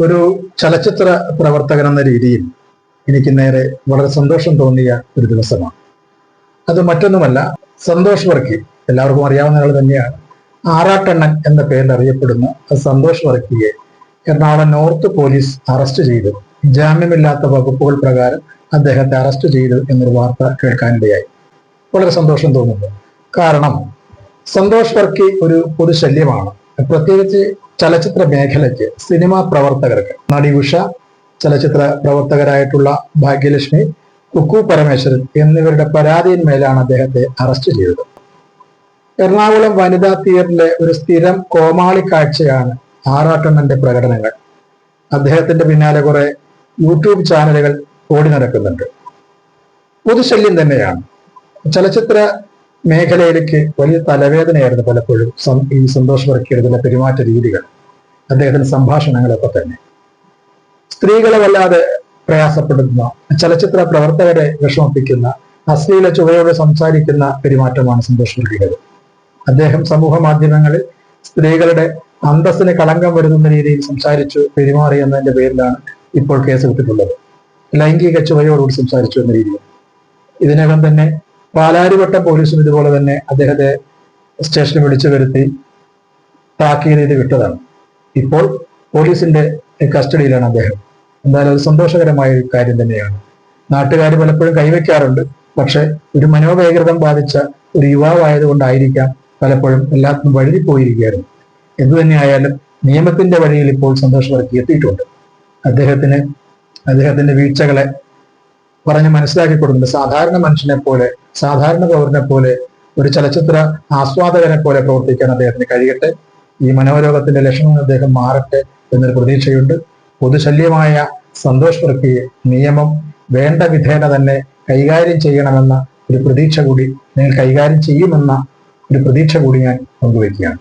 ഒരു ചലച്ചിത്ര പ്രവർത്തകൻ എന്ന രീതിയിൽ എനിക്ക് നേരെ വളരെ സന്തോഷം തോന്നിയ ഒരു ദിവസമാണ്. അത് മറ്റൊന്നുമല്ല സന്തോഷ് വർക്കി എല്ലാവർക്കും അറിയാവുന്ന ആൾ തന്നെയാണ്. ആറാട്ടെണ്ണൻ എന്ന പേരിൽ അറിയപ്പെടുന്ന സന്തോഷ് വർക്കിയെ എറണാകുളം നോർത്ത് പോലീസ് അറസ്റ്റ് ചെയ്തു. ജാമ്യമില്ലാത്ത വകുപ്പുകൾ പ്രകാരം അദ്ദേഹത്തെ അറസ്റ്റ് ചെയ്തു എന്നൊരു വാർത്ത കേൾക്കാനിടയായി. വളരെ സന്തോഷം തോന്നുന്നു. കാരണം സന്തോഷ് വർക്കി ഒരു പൊതുശല്യമാണ്. പ്രത്യേകിച്ച് ചലച്ചിത്ര മേഖലയ്ക്ക് സിനിമാ പ്രവർത്തകർക്ക് നടി ഉഷ ചലച്ചിത്ര പ്രവർത്തകരായിട്ടുള്ള ഭാഗ്യലക്ഷ്മി കുക്കു പരമേശ്വരൻ എന്നിവരുടെ പരാതിയിന്മേലാണ് അദ്ദേഹത്തെ അറസ്റ്റ് ചെയ്തത്. എറണാകുളം വനിതാ തിയേറ്ററിലെ ഒരു സ്ഥിരം കോമാളി കാഴ്ചയാണ് ആറാട്ടണ്ണന്റെ പ്രകടനങ്ങൾ. അദ്ദേഹത്തിന്റെ പിന്നാലെ കുറെ യൂട്യൂബ് ചാനലുകൾ ഓടി നടക്കുന്നുണ്ട്. പൊതുശല്യം തന്നെയാണ്. ചലച്ചിത്ര മേഖലയിലേക്ക് വലിയ തലവേദനയായിരുന്നു പലപ്പോഴും ഈ സന്തോഷ് വർക്കിയുടെ പെരുമാറ്റ രീതികൾ. അദ്ദേഹത്തിന്റെ സംഭാഷണങ്ങളൊക്കെ തന്നെ. സ്ത്രീകളെ വല്ലാതെ പ്രയാസപ്പെടുന്ന ചലച്ചിത്ര പ്രവർത്തകരെ വിഷമിപ്പിക്കുന്ന അശ്ലീല ചുവയോടെ സംസാരിക്കുന്ന പെരുമാറ്റമാണ് സന്തോഷ് വർക്കിയുടെ അദ്ദേഹം സമൂഹ മാധ്യമങ്ങളിൽ സ്ത്രീകളുടെ അന്തസ്സിന് കളങ്കം വരുത്തുന്ന രീതിയിൽ സംസാരിച്ചു പെരുമാറി എന്നതിന്റെ പേരിലാണ് ഇപ്പോൾ കേസ് വിട്ടിട്ടുള്ളത്. ലൈംഗിക ചുവയോടുകൂടി സംസാരിച്ചു എന്ന രീതിയിൽ. ഇതിനകം തന്നെ പാലാരിവട്ടം പോലീസും ഇതുപോലെ തന്നെ അദ്ദേഹത്തെ സ്റ്റേഷനിൽ വിളിച്ചു വരുത്തി താക്കീത് ചെയ്ത് വിട്ടതാണ്. ഇപ്പോൾ പോലീസിന്റെ കസ്റ്റഡിയിലാണ് അദ്ദേഹം. എന്തായാലും അത് സന്തോഷകരമായ ഒരു കാര്യം തന്നെയാണ്. നാട്ടുകാർ പലപ്പോഴും കൈവയ്ക്കാറുണ്ട്. പക്ഷെ ഒരു മനോവൈകൃതം ബാധിച്ച ഒരു യുവാവായതുകൊണ്ടായിരിക്കാം പലപ്പോഴും എല്ലാത്തിനും എന്തു തന്നെയായാലും നിയമത്തിന്റെ വഴിയിൽ ഇപ്പോൾ സന്തോഷ് എത്തിയിട്ടുണ്ട്. അദ്ദേഹത്തിന് അദ്ദേഹത്തിന്റെ വീഴ്ചകളെ പറഞ്ഞ് മനസ്സിലാക്കി കൊടുക്കുന്നത് സാധാരണ മനുഷ്യനെ പോലെ സാധാരണ പൗരനെ പോലെ ഒരു ചലച്ചിത്ര ആസ്വാദകനെ പോലെ പ്രവർത്തിക്കാൻ അദ്ദേഹത്തിന് കഴിയട്ടെ. ഈ മനോരോഗത്തിന്റെ ലക്ഷണങ്ങൾ അദ്ദേഹം മാറട്ടെ എന്നൊരു പ്രതീക്ഷയുണ്ട്. പൊതുശല്യമായ സന്തോഷ് പ്രക്രിയ നിയമം വേണ്ട വിധേന തന്നെ കൈകാര്യം ചെയ്യണമെന്ന ഒരു പ്രതീക്ഷ കൂടി നിങ്ങൾ കൈകാര്യം ചെയ്യുമെന്ന ഒരു പ്രതീക്ഷ കൂടി ഞാൻ പങ്കുവയ്ക്കുകയാണ്.